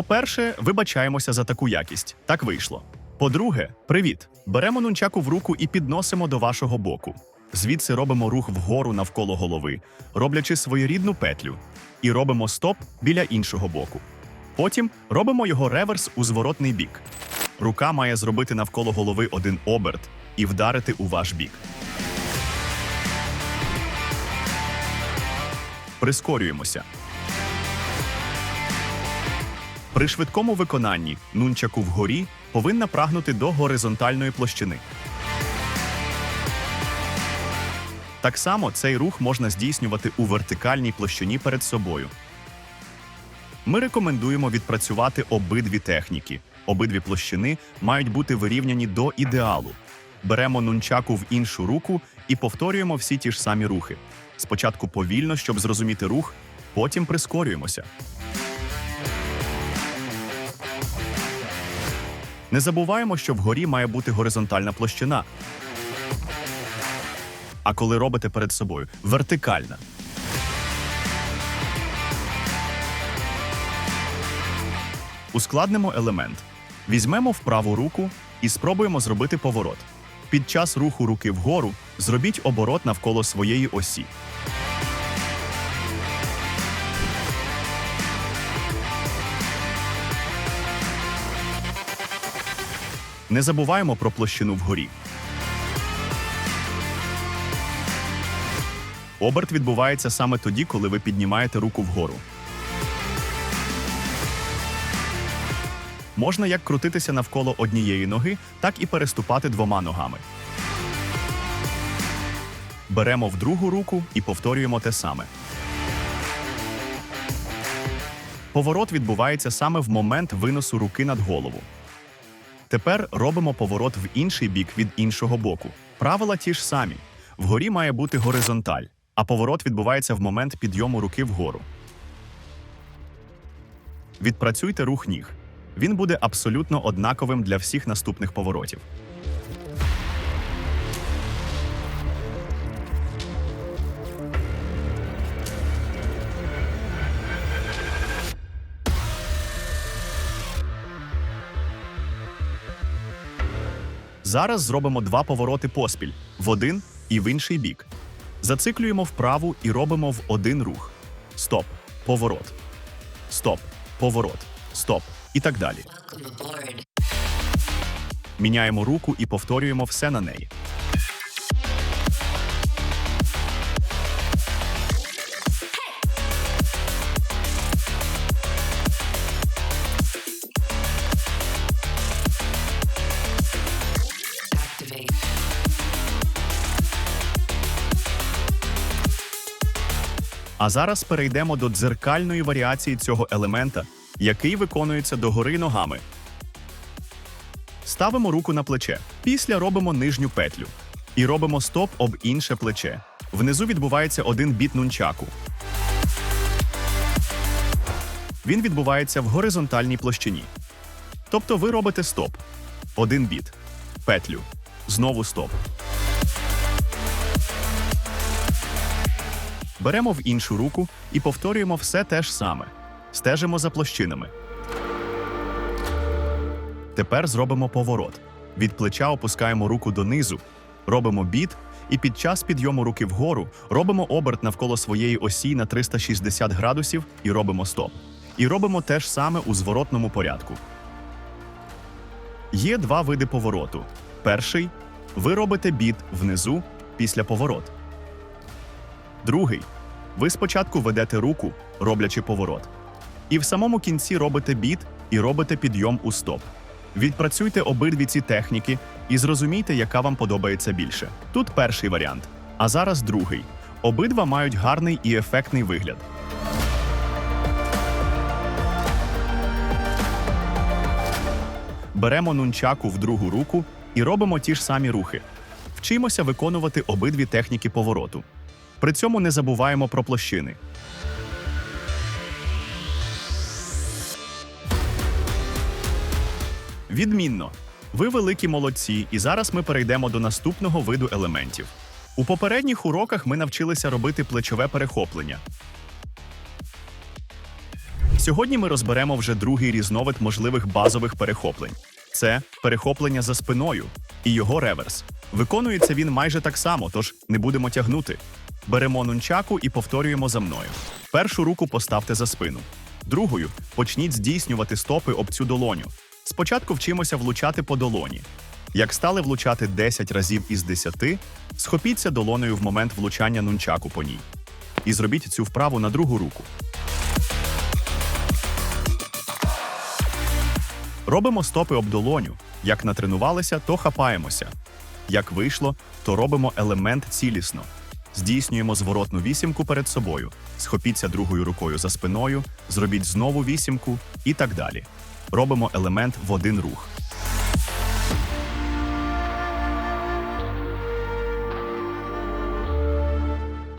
По-перше, вибачаємося за таку якість. Так вийшло. По-друге, привіт. Беремо нунчаку в руку і підносимо до вашого боку. Звідси робимо рух вгору навколо голови, роблячи своєрідну петлю, і робимо стоп біля іншого боку. Потім робимо його реверс у зворотний бік. Рука має зробити навколо голови один оберт і вдарити у ваш бік. Прискорюємося. При швидкому виконанні нунчаку вгорі повинна прагнути до горизонтальної площини. Так само цей рух можна здійснювати у вертикальній площині перед собою. Ми рекомендуємо відпрацювати обидві техніки. Обидві площини мають бути вирівняні до ідеалу. Беремо нунчаку в іншу руку і повторюємо всі ті ж самі рухи. Спочатку повільно, щоб зрозуміти рух, потім прискорюємося. Не забуваємо, що вгорі має бути горизонтальна площина. А коли робите перед собою вертикальна. Ускладнимо елемент. Візьмемо в праву руку і спробуємо зробити поворот. Під час руху руки вгору зробіть оборот навколо своєї осі. Не забуваємо про площину вгорі. Оберт відбувається саме тоді, коли ви піднімаєте руку вгору. Можна як крутитися навколо однієї ноги, так і переступати двома ногами. Беремо в другу руку і повторюємо те саме. Поворот відбувається саме в момент виносу руки над голову. Тепер робимо поворот в інший бік від іншого боку. Правила ті ж самі. Вгорі має бути горизонталь, а поворот відбувається в момент підйому руки вгору. Відпрацюйте рух ніг. Він буде абсолютно однаковим для всіх наступних поворотів. Зараз зробимо два повороти поспіль в один і в інший бік. Зациклюємо вправу і робимо в один рух. Стоп, поворот. Стоп, поворот. Стоп. І так далі. Міняємо руку і повторюємо все на неї. А зараз перейдемо до дзеркальної варіації цього елемента, який виконується догори ногами. Ставимо руку на плече. Після робимо нижню петлю. І робимо стоп об інше плече. Внизу відбувається один біт нунчаку. Він відбувається в горизонтальній площині. Тобто ви робите стоп. Один біт. Петлю. Знову стоп. Беремо в іншу руку і повторюємо все те ж саме. Стежимо за площинами. Тепер зробимо поворот. Від плеча опускаємо руку донизу, робимо біт, і під час підйому руки вгору робимо оберт навколо своєї осі на 360 градусів і робимо стоп. І робимо те ж саме у зворотному порядку. Є два види повороту. Перший ви робите біт внизу після поворот. Другий. Ви спочатку ведете руку, роблячи поворот. І в самому кінці робите біт і робите підйом у стоп. Відпрацюйте обидві ці техніки і зрозумійте, яка вам подобається більше. Тут перший варіант, а зараз другий. Обидва мають гарний і ефектний вигляд. Беремо нунчаку в другу руку і робимо ті ж самі рухи. Вчимося виконувати обидві техніки повороту. При цьому не забуваємо про площини. Відмінно. Ви великі молодці, і зараз ми перейдемо до наступного виду елементів. У попередніх уроках ми навчилися робити плечове перехоплення. Сьогодні ми розберемо вже другий різновид можливих базових перехоплень. Це перехоплення за спиною і його реверс. Виконується він майже так само, тож не будемо тягнути. Беремо нунчаку і повторюємо за мною. Першу руку поставте за спину. Другою почніть здійснювати стопи об цю долоню. Спочатку вчимося влучати по долоні. Як стали влучати 10 разів із 10, схопіться долоною в момент влучання нунчаку по ній. І зробіть цю вправу на другу руку. Робимо стопи об долоню. Як натренувалися, то хапаємося. Як вийшло, то робимо елемент цілісно. Здійснюємо зворотну вісімку перед собою. Схопіться другою рукою за спиною, зробіть знову вісімку і так далі. Робимо елемент в один рух.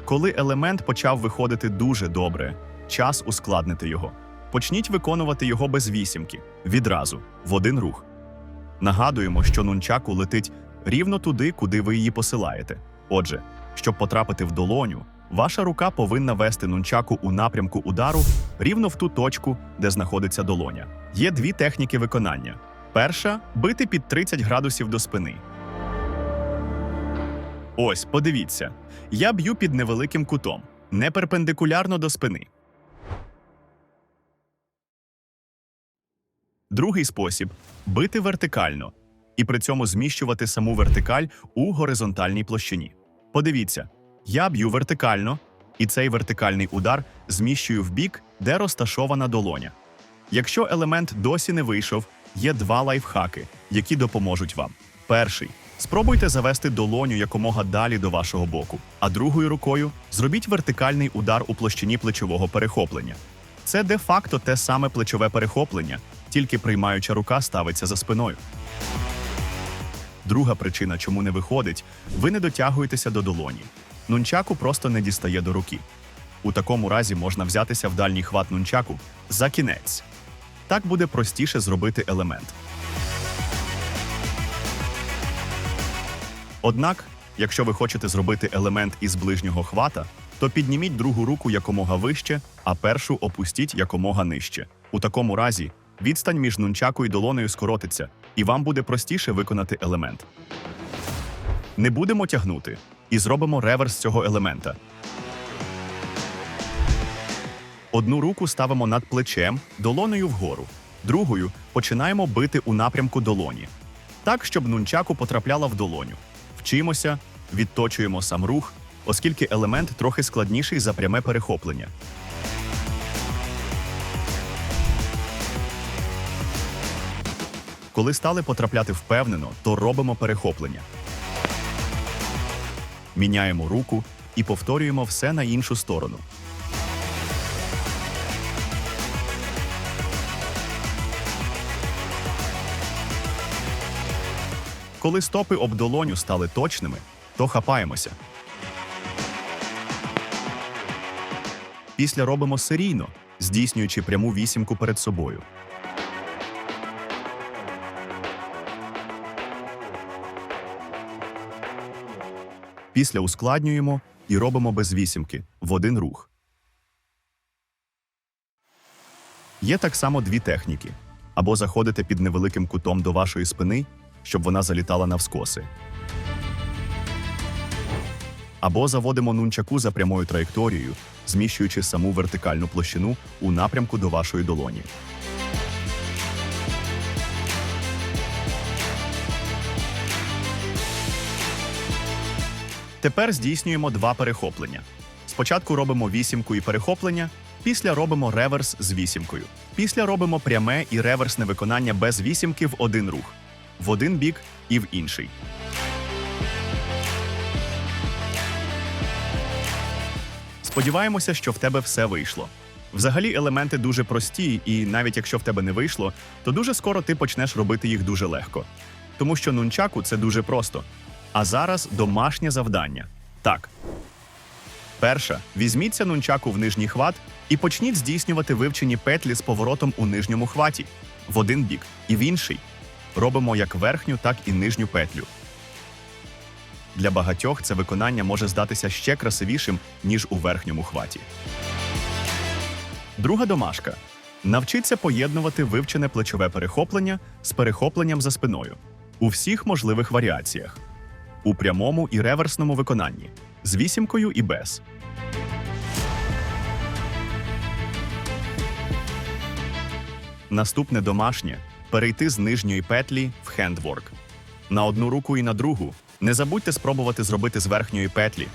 Коли елемент почав виходити дуже добре, час ускладнити його. Почніть виконувати його без вісімки, відразу, в один рух. Нагадуємо, що нунчаку летить рівно туди, куди ви її посилаєте. Отже, щоб потрапити в долоню, ваша рука повинна вести нунчаку у напрямку удару рівно в ту точку, де знаходиться долоня. Є дві техніки виконання: перша бити під 30 градусів до спини. Ось, подивіться, я б'ю під невеликим кутом, не перпендикулярно до спини. Другий спосіб бити вертикально і при цьому зміщувати саму вертикаль у горизонтальній площині. Подивіться, я б'ю вертикально, і цей вертикальний удар зміщую в бік, де розташована долоня. Якщо елемент досі не вийшов, є два лайфхаки, які допоможуть вам. Перший спробуйте завести долоню якомога далі до вашого боку, а другою рукою зробіть вертикальний удар у площині плечового перехоплення. Це де-факто те саме плечове перехоплення, тільки приймаюча рука ставиться за спиною. Друга причина, чому не виходить, ви не дотягуєтеся до долоні. Нунчаку просто не дістає до руки. У такому разі можна взятися в дальній хват нунчаку за кінець. Так буде простіше зробити елемент. Однак, якщо ви хочете зробити елемент із ближнього хвата, то підніміть другу руку якомога вище, а першу опустіть якомога нижче. У такому разі відстань між нунчаку і долоною скоротиться, і вам буде простіше виконати елемент. Не будемо тягнути і зробимо реверс цього елемента. Одну руку ставимо над плечем, долоною вгору, другою починаємо бити у напрямку долоні, так, щоб нунчаку потрапляла в долоню. Вчимося, відточуємо сам рух, оскільки елемент трохи складніший за пряме перехоплення. Коли стали потрапляти впевнено, то робимо перехоплення. Міняємо руку і повторюємо все на іншу сторону. Коли стопи об долоню стали точними, то хапаємося. Після робимо серійно, здійснюючи пряму вісімку перед собою. Після ускладнюємо і робимо без вісімки в один рух. Є так само дві техніки: або заходите під невеликим кутом до вашої спини, щоб вона залітала навскоси. Або заводимо нунчаку за прямою траєкторією, зміщуючи саму вертикальну площину у напрямку до вашої долоні. Тепер здійснюємо два перехоплення. Спочатку робимо вісімку і перехоплення, після робимо реверс з вісімкою. Після робимо пряме і реверсне виконання без вісімки в один рух, в один бік і в інший. Сподіваємося, що в тебе все вийшло. Взагалі, елементи дуже прості, і навіть якщо в тебе не вийшло, то дуже скоро ти почнеш робити їх дуже легко. Тому що нунчаку це дуже просто. А зараз домашнє завдання. Так. Перша. Візьміться нунчаку в нижній хват і почніть здійснювати вивчені петлі з поворотом у нижньому хваті в один бік і в інший. Робимо як верхню, так і нижню петлю. Для багатьох це виконання може здатися ще красивішим, ніж у верхньому хваті. Друга домашка. Навчіться поєднувати вивчене плечове перехоплення з перехопленням за спиною у всіх можливих варіаціях у прямому і реверсному виконанні з вісімкою і без. Наступне домашнє перейти з нижньої петлі в хендворк. На одну руку і на другу. Не забудьте спробувати зробити з верхньої петлі.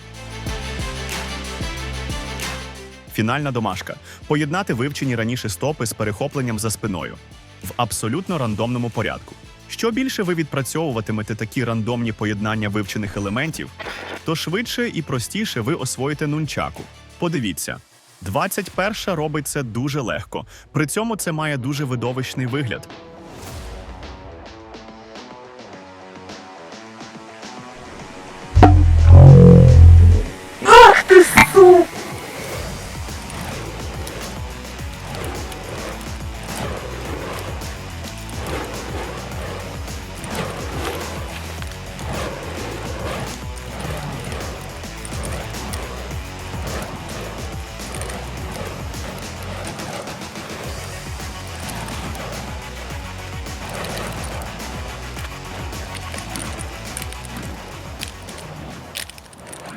Фінальна домашка поєднати вивчені раніше стопи з перехопленням за спиною в абсолютно рандомному порядку. Що більше ви відпрацьовуватимете такі рандомні поєднання вивчених елементів, то швидше і простіше ви освоїте нунчаку. Подивіться, 21 робить це дуже легко. При цьому це має дуже видовищний вигляд.